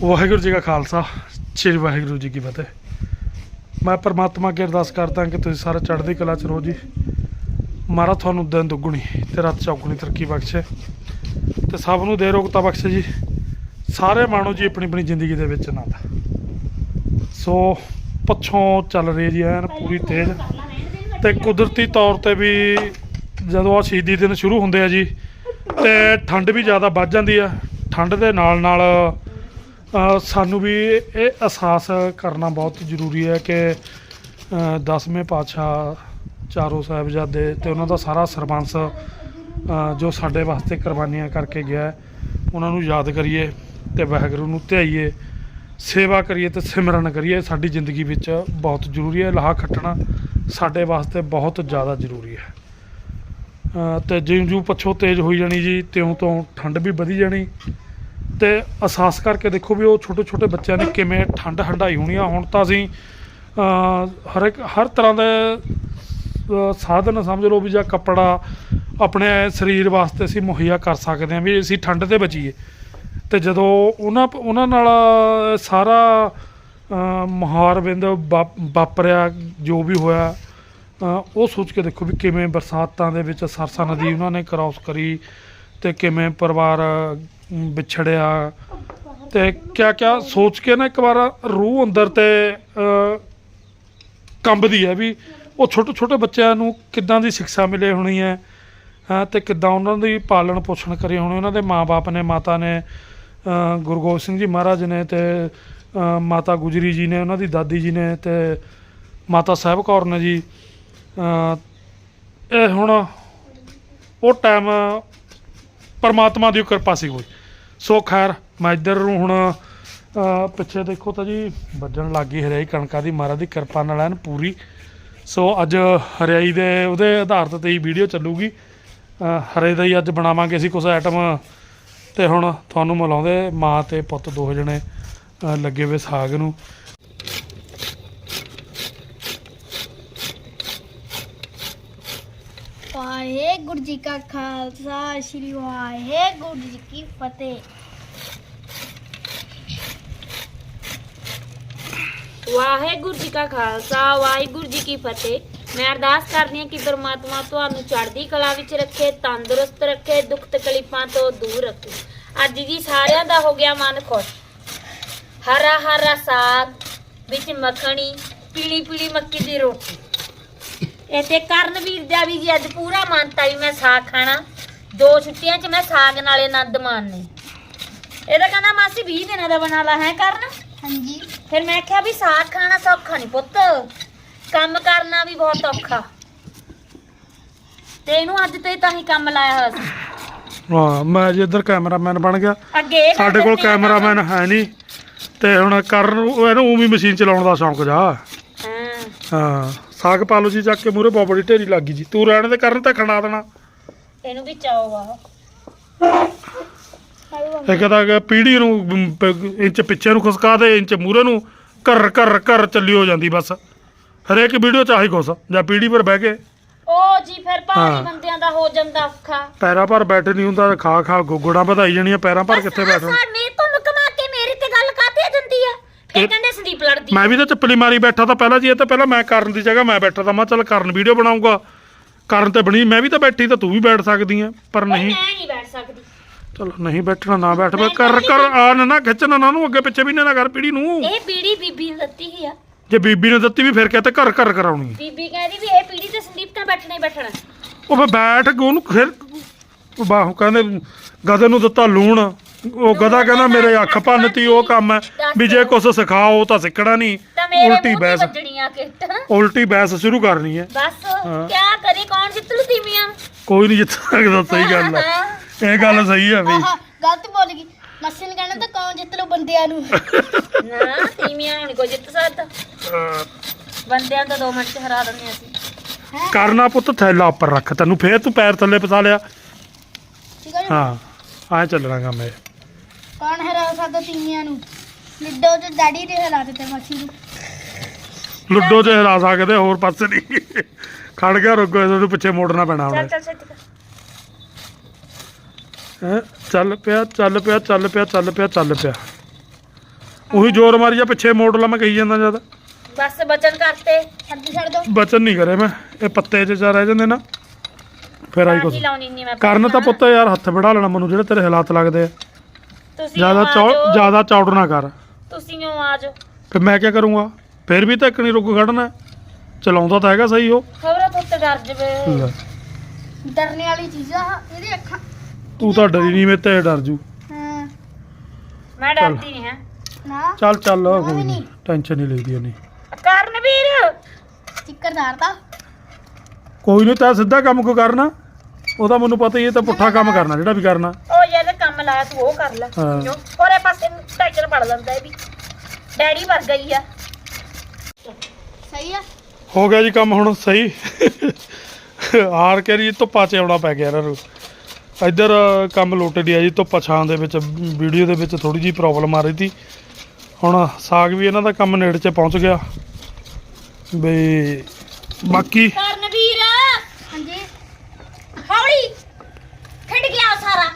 ਵਾਹਿਗੁਰੂ ਜੀ ਕਾ ਖਾਲਸਾ, ਸ੍ਰੀ ਵਾਹਿਗੁਰੂ ਜੀ ਕੀ ਫਤਿਹ। ਮੈਂ ਪਰਮਾਤਮਾ ਅੱਗੇ ਅਰਦਾਸ ਕਰਦਾ ਕਿ ਤੁਸੀਂ ਸਾਰੇ ਚੜ੍ਹਦੀ ਕਲਾ ਚ ਰਹੋ ਜੀ। ਮਾਰਾ ਤੁਹਾਨੂੰ ਦਿਨ ਦੁੱਗਣੀ ਤੇ ਰਾਤ ਚੌਗੁਣੀ ਤਰੱਕੀ ਬਖਸ਼ੇ। ਤੇ ਸਭ ਨੂੰ ਦੇ ਰੋਗਤਾ ਬਖਸ਼ੇ ਜੀ। ਸਾਰੇ ਮਾਣੋ ਜੀ ਆਪਣੀ ਆਪਣੀ ਜ਼ਿੰਦਗੀ ਦੇ ਵਿੱਚ ਆਨੰਦ। ਸੋ ਪੱਛੋਂ ਚੱਲ ਰਹੀ ਜੀ ਐਨ ਪੂਰੀ ਤੇਜ਼। ਤੇ ਕੁਦਰਤੀ ਤੌਰ ਤੇ ਵੀ ਜਦੋਂ ਆ ਸ਼ਹੀਦੀ ਦਿਨ ਸ਼ੁਰੂ ਹੁੰਦੇ ਆ ਜੀ, ਤੇ ਠੰਡ ਵੀ ਜ਼ਿਆਦਾ ਵੱਧ ਜਾਂਦੀ ਆ। ਠੰਡ ਦੇ ਨਾਲ ਨਾਲ ਸਾਨੂੰ ਵੀ ਇਹ ਅਹਿਸਾਸ ਕਰਨਾ ਬਹੁਤ ਜ਼ਰੂਰੀ ਹੈ ਕਿ ਦਸਵੇਂ ਪਾਤਸ਼ਾਹ ਚਾਰੋਂ ਸਾਹਿਬਜ਼ਾਦੇ ਤੇ ਉਹਨਾਂ ਦਾ ਸਾਰਾ ਸਰਬੰਸ ਜੋ ਸਾਡੇ ਵਾਸਤੇ ਕੁਰਬਾਨੀਆਂ ਕਰਕੇ ਗਿਆ ਉਹਨਾਂ ਨੂੰ ਯਾਦ ਕਰੀਏ ਤੇ ਵਾਹਿਗੁਰੂ ਨੂੰ ਧਿਆਈਏ ਸੇਵਾ ਕਰੀਏ ਤੇ ਸਿਮਰਨ ਕਰੀਏ ਸਾਡੀ ਜ਼ਿੰਦਗੀ ਵਿੱਚ ਬਹੁਤ ਜ਼ਰੂਰੀ ਹੈ ਲਾਹਾ ਖੱਟਣਾ ਸਾਡੇ ਵਾਸਤੇ ਬਹੁਤ ਜ਼ਿਆਦਾ ਜ਼ਰੂਰੀ ਹੈ। ਅ, ਤੇ ਜਿਉਂ ਜਿਉਂ ਪੱਛੋਂ ਤੇਜ਼ ਹੋਈ ਜਾਣੀ ਜੀ ਤਿਉਂ ਤੋਂ ਠੰਡ ਵੀ ਵਧੀ ਜਾਣੀ ਤੇ ਅਹਿਸਾਸ ਕਰਕੇ ਦੇਖੋ ਵੀ ਉਹ ਛੋਟੇ ਛੋਟੇ ਬੱਚਿਆਂ ਨੇ ਕਿਵੇਂ ਠੰਡ ਹੰਡਾਈ ਹੋਣੀ ਆ। ਹੁਣ ਤਾਂ ਅਸੀਂ ਹਰ ਇੱਕ ਹਰ ਤਰ੍ਹਾਂ ਦੇ ਸਾਧਨ ਸਮਝ ਲਓ ਵੀ ਜਾਂ ਕੱਪੜਾ ਆਪਣੇ ਸਰੀਰ ਵਾਸਤੇ ਅਸੀਂ ਮੁਹੱਈਆ ਕਰ ਸਕਦੇ ਹਾਂ ਵੀ ਅਸੀਂ ਠੰਡ ਤੇ ਬਚੀਏ। ਤੇ ਜਦੋਂ ਉਹਨਾਂ ਉਹਨਾਂ ਨਾਲ ਸਾਰਾ ਅ, ਮੁਹਾਰਬਿੰਦ ਵਾਪ- ਵਾਪਰਿਆ ਜੋ ਵੀ ਹੋਇਆ ਉਹ ਸੋਚ ਕੇ ਦੇਖੋ ਵੀ ਕਿਵੇਂ ਬਰਸਾਤਾਂ ਦੇ ਵਿੱਚ ਸਰਸਾ ਨਦੀ ਉਹਨਾਂ ਨੇ ਕ੍ਰਾਸ ਕਰੀ ਤੇ ਕਿਵੇਂ ਪਰਿਵਾਰ ਵਿਛੜਿਆ। ਤੇ ਕਿਆ ਕਿਆ ਸੋਚ ਕੇ ਨਾ ਇੱਕ ਵਾਰ ਰੂਹ ਅੰਦਰ ਤੇ ਕੰਬਦੀ ਹੈ ਵੀ ਉਹ ਛੋਟੇ ਛੋਟੇ ਬੱਚਿਆਂ ਨੂੰ ਕਿੱਦਾਂ ਦੀ ਸਿੱਖਿਆ ਮਿਲੇ ਹੋਣੀ ਹੈ ਹਾਂ ਤੇ ਕਿੱਦਾਂ ਉਹਨਾਂ ਦੀ ਪਾਲਣ ਪੋਸ਼ਣ ਕਰੀ ਹੋਣੀ। ਉਹਨਾਂ ਦੇ ਮਾਪੇ ਨੇ, ਮਾਤਾ ਨੇ ਗੁਰੂ ਗੋਬਿੰਦ ਸਿੰਘ ਜੀ ਮਹਾਰਾਜ ਨੇ ਤੇ ਮਾਤਾ ਗੁਜਰੀ ਜੀ ਨੇ, ਉਹਨਾਂ ਦੀ ਦਾਦੀ ਜੀ ਨੇ ਤੇ ਮਾਤਾ ਸਾਹਿਬ ਕੌਰ ਨੇ ਜੀ। ਇਹ ਹੁਣ ਉਹ ਟਾਈਮ ਪਰਮਾਤਮਾ ਦੀ ਕਿਰਪਾ ਸੀ ਕੋਈ। ਸੋ ਖੈਰ ਮੈਂ ਇੱਧਰ ਨੂੰ ਹੁਣ ਪਿੱਛੇ ਦੇਖੋ ਤਾਂ ਜੀ ਵੱਜਣ ਲੱਗ ਗਈ ਹਰਿਆਈ ਕਣਕਾਂ ਦੀ। ਮਹਾਰਾਜ ਦੀ ਕਿਰਪਾ ਨਾਲ ਐਨ ਪੂਰੀ। ਸੋ ਅੱਜ ਹਰਿਆਈ ਦੇ ਉਹਦੇ ਆਧਾਰ ਤੇ ਹੀ ਵੀਡੀਓ ਚੱਲੂਗੀ। ਅ, ਹਰੇ ਦਾ ਹੀ ਅੱਜ ਬਣਾਵਾਂਗੇ ਅਸੀਂ ਕੁਝ ਆਈਟਮ ਤੇ ਹੁਣ ਤੁਹਾਨੂੰ ਮਿਲਾਉਂਦੇ ਮਾਂ ਤੇ ਪੁੱਤ ਦੋ ਜਣੇ ਲੱਗੇ ਹੋਏ ਸਾਗ ਨੂੰ। ਵਾਹਿਗੁਰੂ ਜੀ ਕਾ ਖਾਲਸਾ, ਸ੍ਰੀ ਵਾਹਿਗੁਰੂ ਜੀ ਕੀ ਫਤਿਹ। ਵਾਹਿਗੁਰੂ ਜੀ ਕਾ ਖਾਲਸਾ, ਵਾਹਿਗੁਰੂ ਜੀ ਕੀ ਫਤਿਹ। ਮੈਂ ਅਰਦਾਸ ਕਰਦੀ ਹਾਂ ਕਿ ਪ੍ਰਮਾਤਮਾ ਤੁਹਾਨੂੰ ਚੜ੍ਹਦੀ ਕਲਾ ਵਿੱਚ ਰੱਖੇ, ਤੰਦਰੁਸਤ ਰੱਖੇ ਦੁੱਖ ਤਕਲੀਫਾਂ ਤੋਂ ਦੂਰ ਰੱਖੇ। ਅੱਜ ਜੀ ਸਾਰਿਆਂ ਦਾ ਹੋ ਗਿਆ ਮਨ ਖੁਸ਼। ਹਰਾ ਹਰਾ ਸਾਗ ਵਿੱਚ ਮੱਖਣੀ, ਪੀਲੀ ਪੀਲੀ ਮੱਕੀ ਦੀ ਰੋਟੀ। ਇੱਥੇ ਕਰਨਵੀਰ ਦਾ ਵੀ ਜੀ ਅੱਜ ਪੂਰਾ ਮਨ ਤਾ ਵੀ ਮੈਂ ਸਾਗ ਖਾਣਾ। ਦੋ ਛੁੱਟੀਆਂ 'ਚ ਮੈਂ ਸਾਗ ਨਾਲੇ ਆਨੰਦ ਮਾਣਨੇ ਇਹਦਾ ਕਹਿੰਦਾ ਮਾਸੀ 20 ਦਿਨਾਂ ਦਾ ਬਣਾ ਲਾ ਹੈ ਕਰਨ? ਹਾਂਜੀ। ਫਿਰ ਮੈਂ ਕਿਹਾ ਵੀ ਸਾਗ ਖਾਣਾ ਸੌਖਾ ਨਹੀਂ ਪੁੱਤ। ਕੰਮ ਕਰਨਾ ਵੀ ਬਹੁਤ ਔਖਾ। ਤੇ ਇਹਨੂੰ ਅੱਜ ਤੇ ਤਾਂ ਹੀ ਕੰਮ ਲਾਇਆ ਹੋਇਆ ਸੀ। ਹਾਂ ਮੈਂ ਜੀ ਇੱਧਰ ਕੈਮਰਾਮੈਨ ਬਣ ਗਿਆ। ਅੱਗੇ ਇਹ ਸਾਡੇ ਕੋਲ ਕਰਦੇ ਆ ਕੈਮਰਾਮੈਨ ਹੈ ਨਹੀਂ ਤੇ ਹੁਣ ਕਰਨ ਨੂੰ ਇਹਨੂੰ ਉਵੇਂ ਮਸ਼ੀਨ ਚਲਾਉਣ ਦਾ ਸ਼ੌਂਕ ਜਾ। ਹਾਂ। ਹਾਂ। ਸਾਗ ਪਾ ਲਓ ਜੀ ਚੱਕ ਕੇ ਮੂਰੇ ਬੋਬੜੀ ਢੇਰੀ ਲੱਗੀ ਜੀ। ਤੂੰ ਰਹਿਣ ਦੇ ਕਰਨ ਤੇ ਖਣਾ ਦੇਣਾ। ਇਹਨੂੰ ਵੀ ਚਾਓ ਵਾ ਇਹ ਕਹਿੰਦਾ ਕਿ ਪੀੜੀ ਨੂੰ ਪ- ਇੰਚ ਪਿੱਛੇ ਨੂੰ ਖੁਸਕਾ ਦੇ ਇੰਚ ਮੂਰੇ ਨੂੰ ਕਰ ਕਰ ਕਰ ਚੱਲੀ ਹੋ ਜਾਂਦੀ ਬਸ। ਹਰੇਕ ਵੀਡੀਓ ਚ ਆਹੀ ਕੁਛ ਜਾਂ ਪੀੜੀ ਪਰ ਬਹਿ ਕੇ। ਉਹ ਜੀ ਫਿਰ ਭਾਰੀ ਹਾਂ। ਬੰਦਿਆਂ ਦਾ ਹੋ ਜਾਂਦਾ ਔਖਾ। ਪੈਰਾਂ ਪਰ ਬੈਠ ਨਹੀਂ ਹੁੰਦਾ ਖਾ ਖਾ ਗੁੱਗੜਾਂ ਵਧਾਈ ਜਾਣੀਆਂ ਪੈਰਾਂ ਪਰ ਕਿੱਥੇ ਬੈਠਣ। ਸਾਡ ਮੇਰੇ ਤੋਂ ਲੁਕਮਾ ਕੇ ਮੇਰੀ ਤੇ ਗੱਲ ਕਾਤੇ ਜਾਂਦੀ ਆ? ਇਹ- ਕਹਿੰਦੇ ਸੰਦੀਪ ਲੜਦੀ ਮੈਂ ਵੀ ਤਾਂ ਚੱਪਲੀ ਮਾਰੀ ਬੈਠਾ ਤਾਂ ਪਹਿਲਾਂ ਜੀ ਇਹ ਤਾਂ ਪਹਿਲਾਂ ਮੈਂ ਕਰਨ ਦੀ ਜਗ੍ਹਾ ਮੈਂ ਬੈਠਾ ਤਾਂ ਮੈਂ ਚੱਲ ਕਰਨ ਵੀਡੀਓ ਬਣਾਉਂਗਾ ਕਰਨ ਤੇ ਬਣੀ ਮੈਂ ਵੀ ਤਾਂ ਬੈਠੀ ਤਾਂ ਤੂੰ ਵੀ ਬੈਠ ਸਕਦੀ ਆ ਪਰ ਨਹੀਂ। ਮੈਂ ਨਹੀਂ ਬੈਠ ਸਕਦੀ। ਚਲੋ ਨਹੀਂ ਬੈਠਣਾ ਨਾ ਬੈਠ ਮੈਂ ਕਰ ਕਰ ਆ ਨਾ ਨਾ ਖਿੱਚਣਾ ਨਾ ਨੂੰ ਅੱਗੇ ਪਿੱਛੇ ਵੀ ਨਾ ਕਰ ਪੀੜੀ ਨੂੰ। ਇਹ ਪੀੜੀ ਬੀਬੀ ਨੂੰ ਦਿੱਤੀ ਹੀ ਆ। ਜੇ ਬੀਬੀ ਨੇ ਦਿੱਤੀ ਵੀ ਫਿਰ ਕਹਤੇ ਘਰ ਘਰ ਕਰਾਉਣੀ। ਬੀਬੀ ਕਹਿੰਦੀ ਵੀ ਇਹ ਪੀੜੀ ਤੇ ਸੰਦੀਪ ਤਾਂ ਬੈਠਣਾ ਹੀ ਬੈਠਣਾ। ਉਹ ਫਿਰ ਬੈਠ ਕੇ ਉਹਨੂੰ ਫਿਰ ਬਾਹੂ ਕਹਿੰਦੇ ਗਧੇ ਨੂੰ ਦਿੱਤਾ ਲੂਣ। ਉਹ ਗਧਾ ਕਹਿੰਦਾ ਮੇਰੇ ਅੱਖ ਭੰਨਤੀ ਉਹ ਕੰਮ ਹੈ। ਵੀ ਜੇ ਕੁਛ ਸਿਖਾਓ ਤਾਂ ਸਿੱਖਣਾ ਨਹੀਂ। ਤਾਂ ਮੇਰੇ ਉਲਟੀ ਮੂੰਹ ਤੇ ਬਹਿਸ। ਵੱਜਣੀ ਆ ਕਿੱਟ। ਉਲਟੀ ਬਹਿਸ ਸ਼ੁਰੂ ਕਰਨੀ ਹੈ। ਬਸ ਹਾਂ। ਕਿਆ ਕਰੇ ਕੌਣ ਜਿੱਤ ਲੂ ਤੀਵੀਆਂ ਕੋਈ ਨਹੀਂ ਜਿੱਤ ਸਕਦਾ ਸਹੀ ਗੱਲ ਹੈ। ਇਹ ਗੱਲ ਸਹੀ ਹੈ ਵੀ। ਆਹ ਗਲਤ ਬੋਲ ਗਈ। ਮੱਸੀ ਨੇ ਕਹਿਣਾ ਤਾਂ ਕੌਣ ਜਿੱਤ ਲੋ ਬੰਦਿਆਂ ਨੂੰ? ਨਾ ਤੀਵੀਆਂ ਹੁਣ ਕੋਈ ਜਿੱਤ ਸਕਦਾ। ਅਹ, ਬੰਦਿਆਂ ਨੂੰ ਤਾਂ ਦੋ ਮਿੰਟ ਚ ਹਰਾ ਦਿੰਦੇ ਅਸੀਂ। ਕਰਨਾ ਪੁੱਤ ਥੈਲਾ ਉੱਪਰ ਰੱਖ। ਤੈਨੂੰ ਫੇਰ ਤੂੰ ਪੈਰ ਥੱਲੇ ਫਸਾ ਲਿਆ। ਠੀਕ ਹੈ? ਹਾਂ ਆਹ ਚੱਲਣਾ ਕੰਮ ਇਹ। ਕੌਣ ਹਰਾ ਸਕਦਾ ਤੀਵੀਆਂ ਨੂੰ? ਲਿੱਡੋ ਤੇ ਡੈਡੀ ਦੇ ਹਰਾ ਦਿੱਤੇ ਮੱਸੀ ਨੂੰ। ਲੁੱਡੋ 'ਚ ਹਿਲਾ ਸਕਦੇ ਹੋਰ ਪਾਸੇ ਨਹੀਂ। ਖੜ ਗਿਆ ਰੁਕੋ ਇਹਨੂੰ ਪਿੱਛੇ ਮੋੜਨਾ ਪੈਣਾ ਹੁਣ ਚੱਲ ਚੱਲ ਛੇਤੀ ਕਰ ਹੈਂ? ਚੱਲ ਪਿਆ ਚੱਲ ਪਿਆ ਚੱਲ ਪਿਆ ਚੱਲ ਪਿਆ ਚੱਲ ਪਿਆ। ਉਹੀ ਜ਼ੋਰ ਮਾਰੀ ਜਾ ਪਿੱਛੇ ਮੋੜ ਲਾ ਮੈਂ ਕਹੀ ਜਾਂਦਾ ਜਦ। ਬਸ ਬਚਨ ਕਰਤੇ। ਛੱਡ ਛੱਡ ਦੋ ਬਚਨ ਨਹੀਂ ਕਰੇ ਮੈਂ। ਇਹ ਪੱਤੇ 'ਚ ਚਾ ਰਹਿ ਜਾਂਦੇ ਨਾ। ਫਿਰ ਆਈ ਕੁਛ। ਲਾਉਣੀ ਨਹੀਂ ਮੈਂ ਕਰਨ ਤਾਂ ਪੁੱਤ ਯਾਰ ਹੱਥ ਵੜਾ ਲੈਣਾ ਮੈਨੂੰ ਜਿਹੜੇ ਤੇਰੇ ਹਾਲਾਤ ਲੱਗਦੇ ਆ। ਤੁਸੀਂ ਜ਼ਿਆਦਾ ਆ ਜਾਓ, ਜ਼ਿਆਦਾ ਚੌੜ ਨਾ ਕਰ। ਤੁਸੀਂ ਉਹ ਆ ਜਾਓ ਫਿਰ ਮੈਂ ਕੀ ਕਰੂੰਗਾ? ਫਿਰ ਵੀ ਤਾਂ ਇੱਕ ਨਹੀਂ ਰੁਕ ਖੜਨਾ। ਚਲਾਉਂਦਾ ਤਾਂ ਹੈਗਾ ਸਹੀ ਉਹ। ਖਬਰ ਤੋਂ ਡਰ ਜਵੇ। ਲੈ, ਡਰਨੇ ਵਾਲੀ ਚੀਜ਼ ਆ ਇਹਦੀ ਅੱਖਾਂ ਤੂੰ ਤਾਂ ਡਰੀ ਨਹੀਂ ਮੇਰੇ ਤੇ ਡਰ ਜੂ। ਹਾਂ। ਮੈਂ ਡਰਦੀ ਨਹੀਂ ਹਾਂ। ਨਾ। ਚੱਲ ਚੱਲ ਕੋਈ ਨਹੀਂ। ਟੈਨਸ਼ਨ ਨਹੀਂ ਲਈਦੀ ਨਹੀਂ ਕਰਨਵੀਰ! ਚਿੱਕਰਦਾਰ ਤਾਂ। ਕੋਈ ਨਹੀਂ ਤਾਂ ਸਿੱਧਾ ਕੰਮ ਕੋ ਕਰਨਾ। ਉਹਦਾ ਮੈਨੂੰ ਪਤਾ ਹੀ ਹੈ ਤਾਂ ਪੁੱਠਾ ਕੰਮ ਕਰਨਾ ਜਿਹੜਾ ਵੀ ਕਰਨਾ। ਉਹ ਕੰਮ ਲਾਇਆ ਤੂੰ ਉਹ ਕਰ ਲੈ। ਹਾਂ। ਹੋਰੇ ਪਾਸੇ ਟਾਈਟਲ ਪੜ ਲੈਂਦਾ ਇਹ ਵੀ। ਡੈਡੀ ਵਰਗਾ ਹੀ ਆ। ਸਹੀ ਆ? ਹੋ ਗਿਆ ਜੀ ਕੰਮ ਹੁਣ ਸਹੀ। ਹਾਰ ਕੇ ਜੀ ਧੁੱਪਾ ਚ ਆਉਣਾ ਪੈ ਗਿਆ ਇਹਨਾਂ ਨੂੰ। ਇੱਧਰ ਕੰਮ ਲੋਟੇ ਦੀ ਆ ਜੀ ਧੁੱਪਾ ਛਾਂ ਦੇ ਵਿੱਚ ਵੀਡੀਓ ਦੇ ਵਿੱਚ ਥੋੜੀ ਜੀ ਪ੍ਰੋਬਲਮ ਆ ਰਹੀ ਸੀ। ਹੁਣ ਸਾਗ ਵੀ ਇਹਨਾਂ ਦਾ ਕੰਮ ਨੇੜੇ 'ਚ ਪਹੁੰਚ ਗਿਆ। ਬਈ ਬਾਕੀ ਕਰਨਵੀਰ ਹਾਂਜੀ ਹੌਲੀ ਖਿੰਡ ਗਿਆ ਉਹ ਸਾਰਾ